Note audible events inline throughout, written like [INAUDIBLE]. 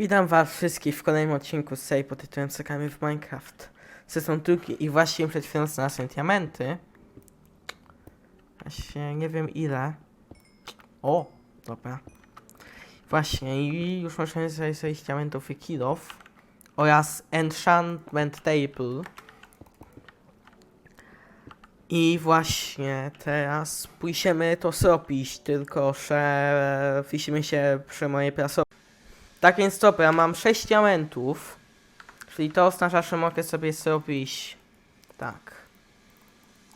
Witam was wszystkich w kolejnym odcinku z serii pod tytułem Czekamy w Minecraft. Sezon drugi i właśnie przed chwilą znalazłem diamenty. Właśnie nie wiem ile. O, dobra. Właśnie i już możemy sobie zrobić diamentów i kilof. Oraz enchantment table. I właśnie teraz pójdziemy to zrobić, tylko że wisimy się przy mojej pracowni. Tak więc dobra, mam 6 diamentów. Czyli to oznacza, że mogę sobie zrobić tak.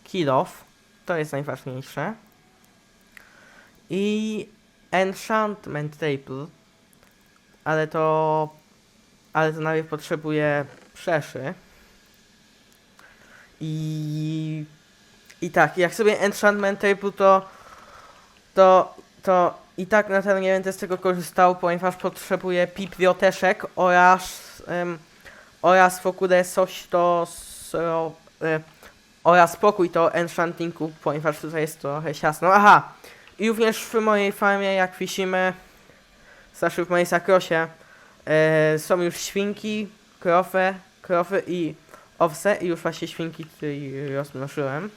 Kill off. To jest najważniejsze. I enchantment table. Ale to ale to najpierw potrzebuję przeszy. I i tak, jak sobie enchantment table to to to i tak na ten nie będę z tego korzystał, ponieważ potrzebuję biblioteczek oraz em, oraz w coś do so, e, oraz pokój do enchantingu, ponieważ tutaj jest trochę ciasno. Aha! I również w mojej farmie, jak widzimy, znaczy w mojej zakrosie, e, są już świnki, krowy, krowy i owce i już właśnie świnki tutaj rozmnożyłem.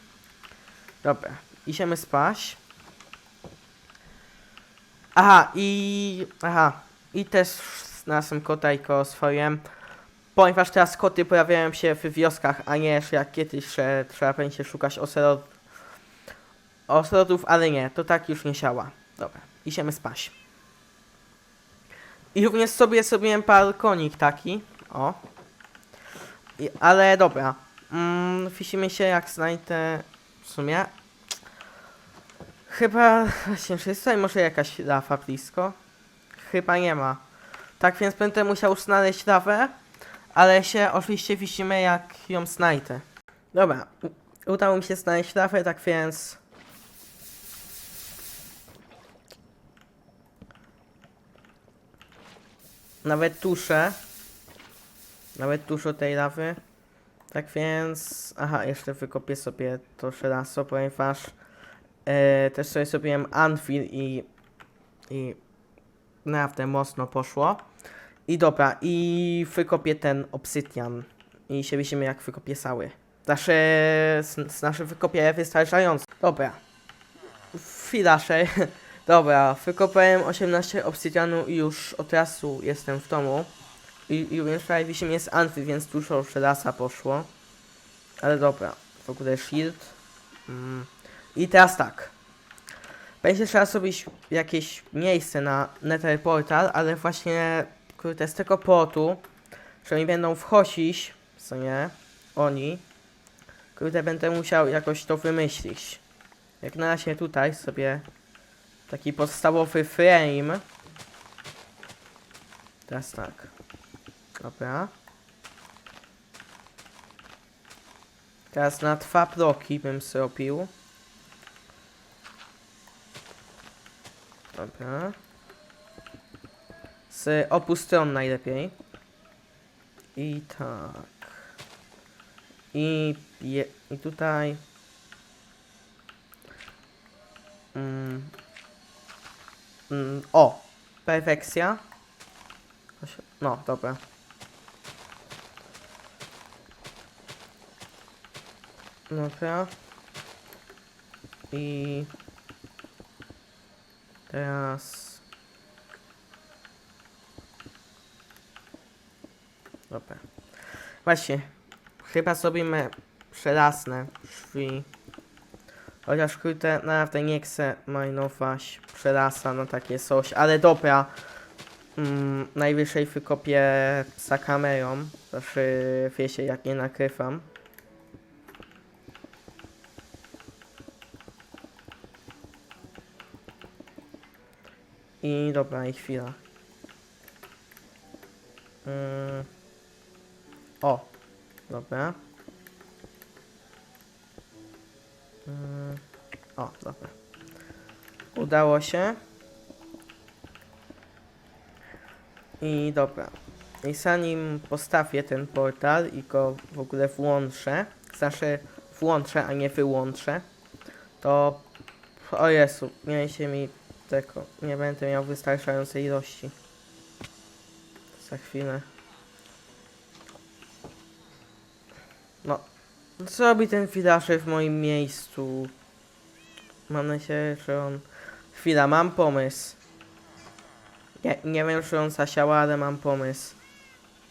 Dobra, idziemy spać. Aha, i... Aha, i też znalazłem kota i swoje. Ponieważ teraz koty pojawiają się w wioskach, a nie jak kiedyś, że trzeba będzie szukać ocelot... ocelotów, ale nie, to tak już nie siała. Dobra, idziemy spać. I również sobie zrobiłem balkonik taki, o. I, ale dobra, mm, wisimy się jak znajdę w sumie. Chyba, właśnie, czy jest tutaj może jakaś lawa blisko? Chyba nie ma. Tak więc będę musiał znaleźć lawę, ale się oczywiście widzimy jak ją znajdę. Dobra, udało mi się znaleźć lawę, tak więc... Nawet tuszę. Nawet dużo tej lawy. Tak więc... Aha, jeszcze wykopię sobie to żelazo, ponieważ... E, też sobie zrobiłem Anvil i, i naprawdę mocno poszło. I dobra, i wykopię ten obsydian. I się widzimy jak wykopię sały. Znaczy, s- znaczy wykopię wystarczająco. Dobra. Że... [LAUGHS] Dobra, wykopałem 18 obsydianu i już od razu jestem w domu. I, i już prawie widzimy jest Anvil, więc dużo żelaza poszło. Ale dobra, w ogóle shield. Mm. I teraz tak. Będzie trzeba zrobić jakieś miejsce na Nether Portal, ale właśnie kurde, z tego portu, że oni będą wchodzić, co nie, oni, kurde, będę musiał jakoś to wymyślić. Jak na razie tutaj sobie taki podstawowy frame. Teraz tak. Dobra. Teraz na dwa bloki bym zrobił. Dobra. Z obu stron najlepiej. I tak. I, i tutaj. Mm. Mm, o! Perfekcja. No, dobra. Dobra. I teraz. Dobra. Właśnie. Chyba zrobimy przelasne drzwi. Chociaż kurde, naprawdę nie chcę majnować przelasa na takie coś, ale dobra. Mm, najwyżej wykopię za kamerą. Znaczy, wiecie, jak nie nakrywam. I dobra, i chwila. Mm. O, dobra. Mm. O, dobra. Udało się. I dobra. I zanim postawię ten portal i go w ogóle włączę, znaczy włączę, a nie wyłączę, to o Jezu, mieliście mi tego, nie będę miał wystarczającej ilości. Za chwilę. No. Co robi ten filaszy w moim miejscu? Mam nadzieję, że on... Chwila, mam pomysł. Nie, nie wiem, czy on zasiała, ale mam pomysł.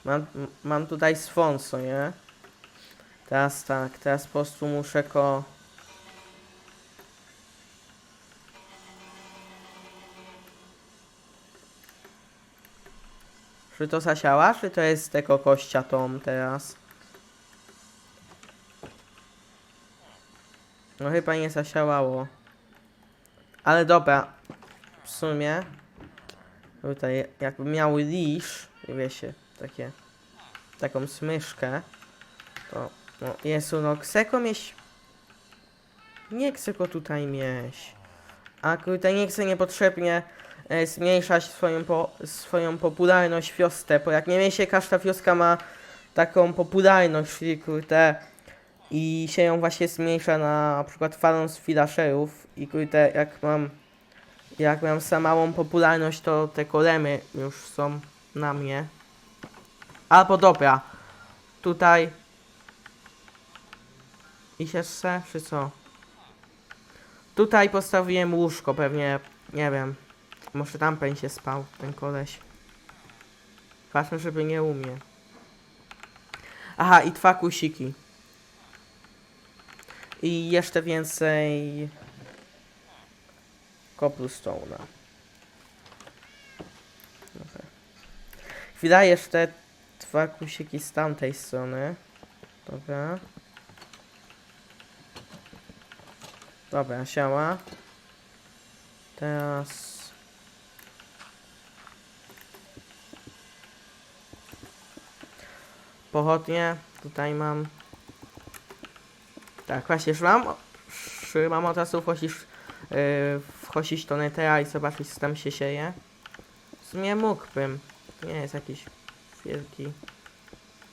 Mam, mam tutaj swon, co nie? Teraz tak, teraz po prostu muszę ko... Czy to zasiała, czy to jest tego kościa tom teraz? No chyba nie zasiałało. Ale dobra. W sumie. Tutaj jakby miał lisz, wiecie, takie. Taką smyszkę. To. No, Jezu, no go mieć. Nie go tutaj mieć. A tutaj nie chcę niepotrzebnie e, zmniejszać swoją, po, swoją popularność wiosce, bo jak nie wiem się każda wioska ma taką popularność, czyli kurde i się ją właśnie zmniejsza na, na przykład falą z filasherów i kurde jak mam jak mam za małą popularność to te kolemy już są na mnie. Albo dobra, tutaj i się chce, czy co? Tutaj postawiłem łóżko, pewnie, nie wiem, może tam będzie spał ten koleś. Ważne, żeby nie umie. Aha, i dwa kusiki. I jeszcze więcej cobblestone'a. Dobra. Chwila, jeszcze dwa kusiki z tamtej strony. Dobra. Dobra, siała. Teraz... Pochodnie. Tutaj mam... Tak, właśnie, już mam... Od razu wchodzić, yy, wchodzić do netera i zobaczyć co tam się sieje. W sumie mógłbym. Nie jest jakiś wielki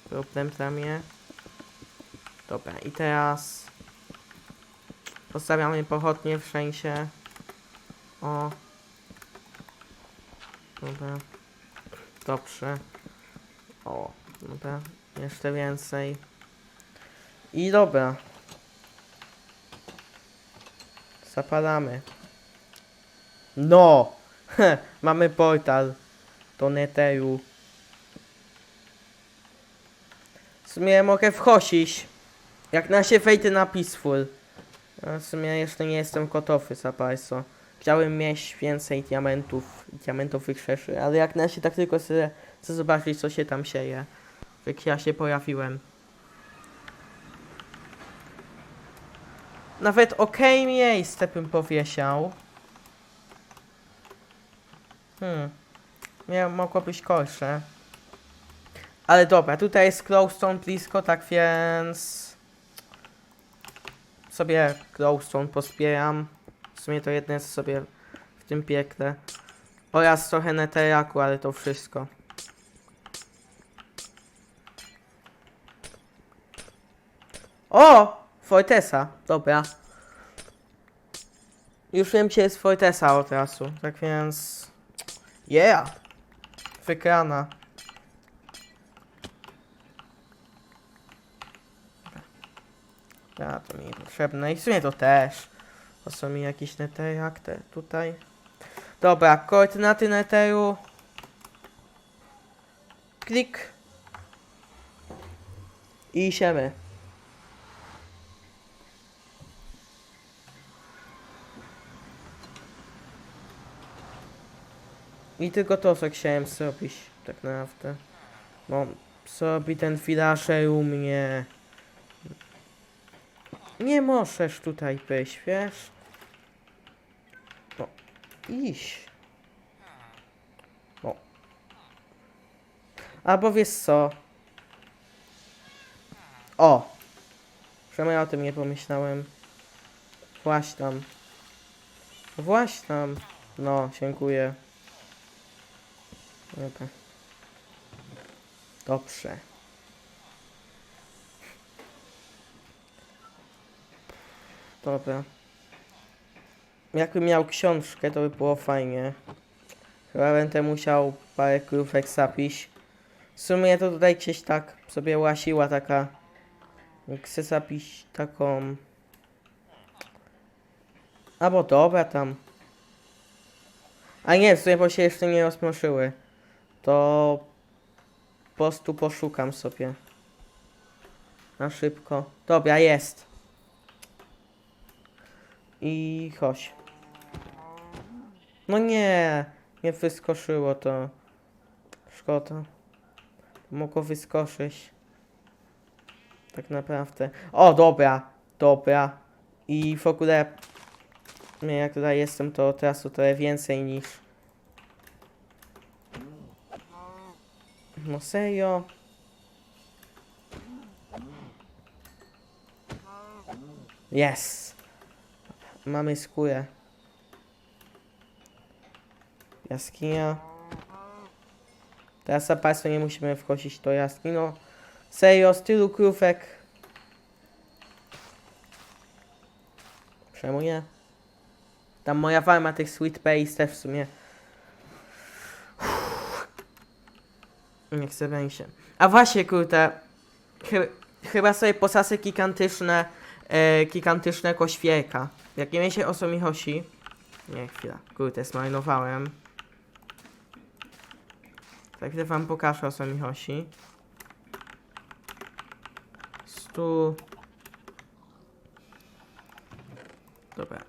problem dla mnie. Dobra, i teraz... Postawiamy pochodnie wszędzie. O. Dobra. Dobrze. O, dobra. Jeszcze więcej. I dobra. Zapalamy. No! [LAUGHS] Mamy portal do Netheru. W sumie mogę wchodzić. Jak na się wejdę na Peaceful. A w sumie jeszcze nie jestem gotowy za bardzo. Chciałem mieć więcej diamentów, diamentowych rzeczy, ale jak na się tak tylko chcę zobaczyć co się tam sieje. Jak ja się pojawiłem. Nawet okej miejsce bym powiesiał. Hmm. Nie, mogło być gorsze. Ale dobra, tutaj jest glowstone blisko, tak więc... Sobie glowstone pospieram. W sumie to jedno jest sobie w tym piekle. Oraz trochę neteraku, ale to wszystko. O! Fortesa, dobra. Już wiem, gdzie jest Fortesa od razu, tak więc... Yeah! Wygrana. Ja, to mi niepotrzebne i w sumie to też. To są mi jakieś neterak te tutaj. Dobra, koordynaty neteru. Klik. I siemy. I tylko to, co chciałem zrobić, tak naprawdę. Bo zrobi ten filasher u mnie. Nie możesz tutaj być, wiesz? No, iść. No. Albo wiesz co? O! Ja o tym nie pomyślałem? Właśnie tam. Właśnie tam. No, dziękuję. Dobra. Dobrze. Dobra. Jakbym miał książkę, to by było fajnie. Chyba będę musiał parę krówek zapić, W sumie to tutaj gdzieś tak sobie łasiła taka... Chcę zapić taką... Albo dobra tam. A nie, w sumie bo się jeszcze nie rozproszyły. To... Po prostu poszukam sobie. Na szybko. Dobra, jest. I chodź. No nie, nie wyskoszyło to. Szkoda. Mogło wyskoszyć. Tak naprawdę. O, dobra, dobra. I w ogóle, jak tutaj jestem, to teraz o trochę więcej niż... No serio? Yes! Mamy skórę. Jaskinia. Teraz za Państwo nie musimy wchodzić do jaskini. No, serio, z tylu krówek. Czemu nie? Tam moja farma tych sweet peas też w sumie. Nie chcę będzie. A właśnie, kurde. Chy chyba sobie posasy gigantyczne, e, gigantycznego świerka. Jak nie wiecie o co mi chodzi. Nie, chwila. Kurde, zmarnowałem. Tak chwilę wam pokażę o co mi chodzi. Stu. Dobra.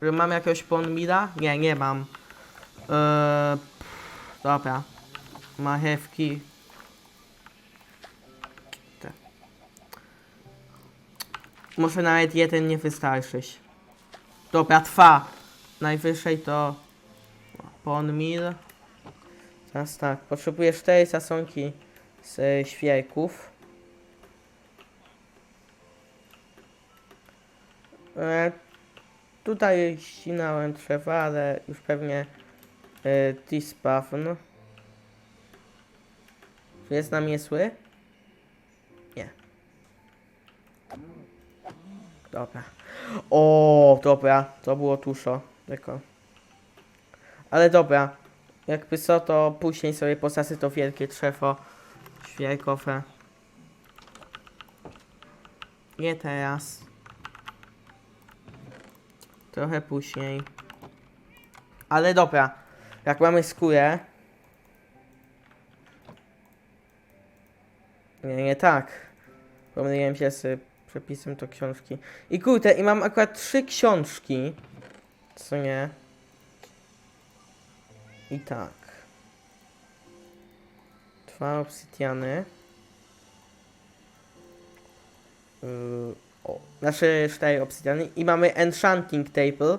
Czy mam jakiegoś ponmida? Nie, nie mam. Eee, pff, dobra. Marchewki. Te. Może nawet jeden nie wystarczyć. Dobra, trwa. Najwyżej to ponmil. Teraz tak, potrzebuję cztery sasonki z e, świerków. E, tutaj ścinałem drzewa, ale już pewnie e, despawn. Jest namiesły? Nie. Dobra. O, dobra, to było tuszo. Tylko. Ale dobra. Jakby co, to później sobie posasy to wielkie drzewo świerkowe. Nie teraz. Trochę później. Ale dobra. Jak mamy skórę. Nie, nie tak. Pomyliłem się z przepisem to książki. I kurde, i mam akurat trzy książki. Co nie? I tak. Dwa obsydiany. Yy, o, znaczy cztery obsydiany. I mamy enchanting table.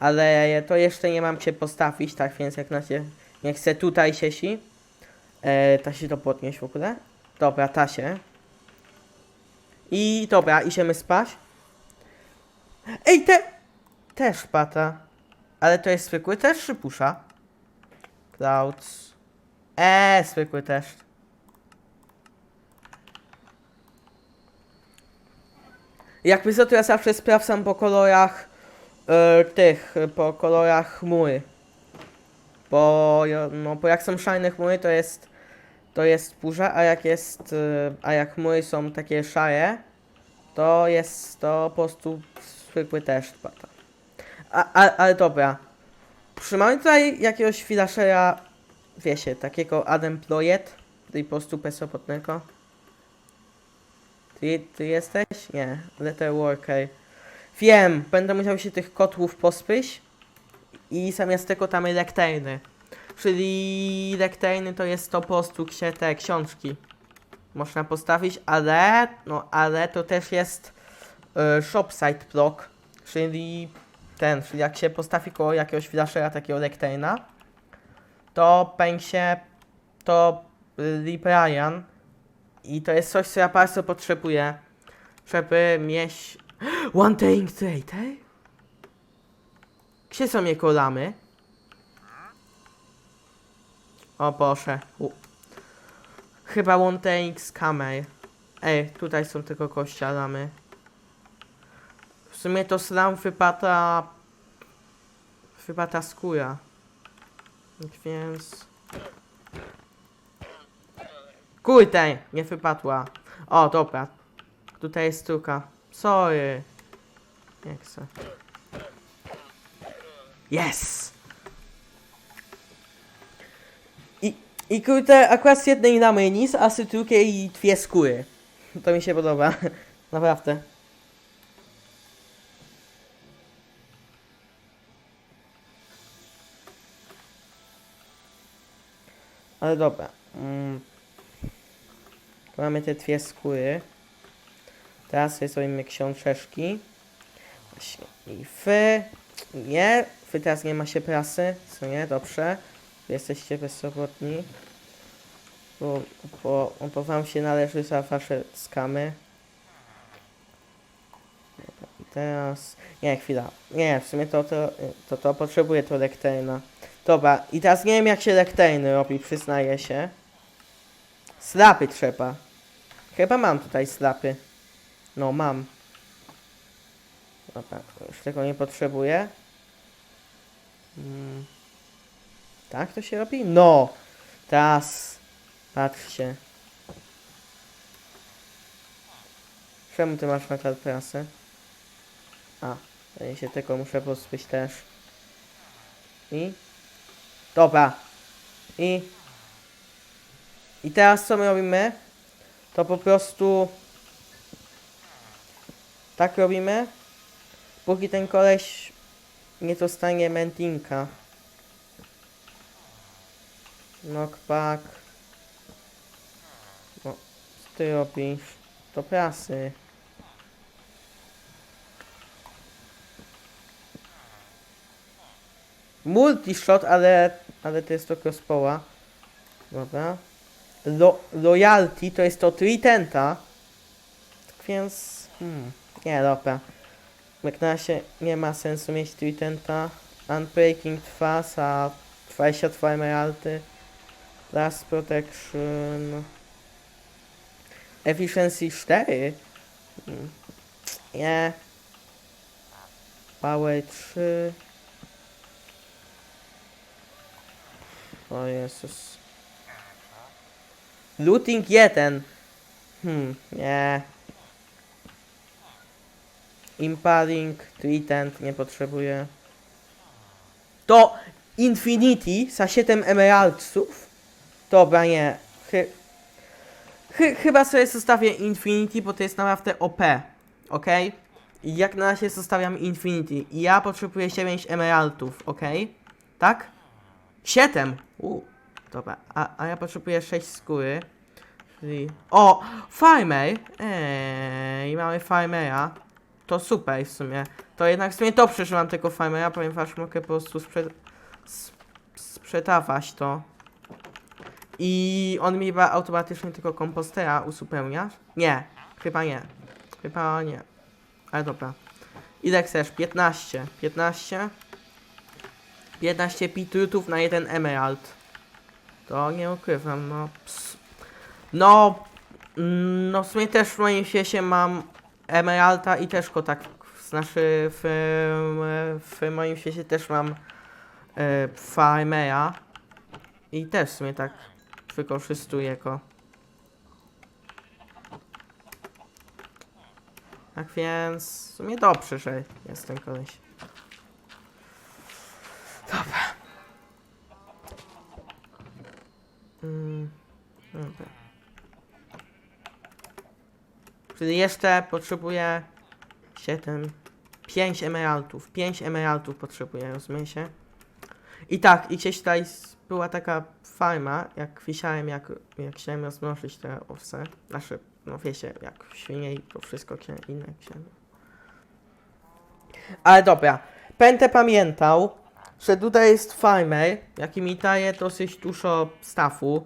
Ale to jeszcze nie mam się postawić, tak więc jak na się nie chcę tutaj sieci. E, ta się to podnieść w ogóle. Dobra, ta się. I dobra, idziemy spać. Ej, te... Też pata. Ale to jest zwykły też szypusza. Clouds. Eee, zwykły też. Jakby co, to ja zawsze sprawdzam po kolorach e, tych, po kolorach chmury. Bo, no, bo jak są szarne chmury, to jest to jest burza, a jak jest, e, a jak chmury są takie szare, to jest to po prostu zwykły deszcz. A, ale dobra. Trzymamy tutaj jakiegoś filashera, wiecie, takiego unemployed, tej po prostu bezrobotnego. Ty, ty jesteś? Nie, letter worker. Wiem, będę musiał się tych kotłów pospyć i zamiast tego tam lekterny. Czyli lekterny to jest to po prostu te książki można postawić, ale, no ale to też jest y, shopsite block, czyli ten, czyli jak się postawi koło jakiegoś flashera takiego lekterna, to będzie to y, Librarian i to jest coś, co ja bardzo potrzebuję, żeby mieć [GASPS] One Thing Trader? Gdzie są jego lamy? O Boże. U. Chyba One kamer. Ej, tutaj są tylko kościelamy. W sumie to slam wypada... Wypada skóra. Więc... Kurde, nie wypadła. O, dobra. Tutaj jest sztuka. Sorry. Nie chcę. Yes! I, kurde, akurat z jednej damy nic, a z drugiej dwie skóry. [LAUGHS] To mi się podoba. [LAUGHS] Naprawdę. Ale dobra. Mm. Mamy te dwie skóry. Teraz zrobimy książeczki. Właśnie. I wy... Nie. Wy teraz nie ma się prasy. Co nie? Dobrze. Jesteście bezrobotni. Bo, bo, bo wam się należy za wasze skamy. Teraz... Nie, chwila. Nie, w sumie to to, to, to potrzebuję to lekterna. Dobra, i teraz nie wiem jak się lekterny robi, przyznaję się. Slapy trzeba. Chyba mam tutaj slapy. No, mam. Dobra, już tego nie potrzebuję. Mm. Tak to się robi? No! Teraz. Patrzcie. Czemu ty masz nakład prasy? A, ja się tego muszę pozbyć też. I? Dobra. I? I teraz co my robimy? To po prostu... Tak robimy. Póki ten koleś nie dostanie mendinka. Knockback. No, co ty robisz? To prasy. Multishot, ale, ale to jest to crosspoła. Dobra. Lo, loyalty to jest to tritenta. Tak więc... Hmm, nie, dobra. Jak na razie nie ma sensu mieć tritenta. Unbreaking trwa za 22 emeraldy. Last protection. Efficiency 4. Hmm. Nie. Power 3. O Jezus. Looting 1. Hmm, nie. Impaling, Tritent nie potrzebuję. To Infinity za 7 emeraldsów. Dobra, nie. Chy chy chyba sobie zostawię Infinity, bo to jest naprawdę OP. Ok? Jak na razie zostawiam Infinity. Ja potrzebuję 9 emeraldów, ok? Tak? 7! U, dobra. A, a ja potrzebuję 6 skóry. Czyli... O! Farmer! Ej, mamy farmera. To super w sumie. To jednak w sumie dobrze, że mam tego farmera, ponieważ mogę po prostu sprzed... sprzedawać to. I on mi chyba automatycznie tylko kompostera uzupełnia? Nie, chyba nie. Chyba nie. Ale dobra. Ile chcesz? 15. 15? 15 bitrutów na jeden emerald. To nie ukrywam, no. Ps. No. mm, No w sumie też w moim świecie mam emeralda i też go tak. Znaczy w, w moim świecie też mam e, farmera. I też w sumie tak wykorzystuję go. Tak więc w sumie dobrze, że jest ten koleś. Dobra. Mm, dobra. Czyli jeszcze potrzebuję 7, 5 emeraldów. 5 emeraldów potrzebuję, rozumie się? I tak, i gdzieś tutaj była taka farma, jak wisiałem, jak, jak chciałem rozmnożyć te owce. Znaczy, no wiecie, jak świnie i to wszystko inne chciałem. Ale dobra, będę pamiętał, że tutaj jest farmer, jaki mi daje dosyć dużo stafu.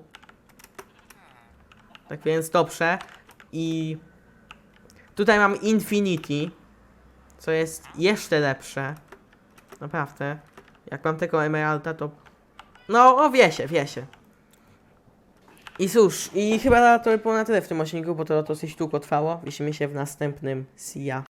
Tak więc dobrze. I tutaj mam Infinity, co jest jeszcze lepsze. Naprawdę. Jak mam tego Emeralda, to... No, o, wie się, wie się. I cóż, i chyba to by było na tyle w tym odcinku, bo to dosyć długo trwało. Widzimy się w następnym. See ya.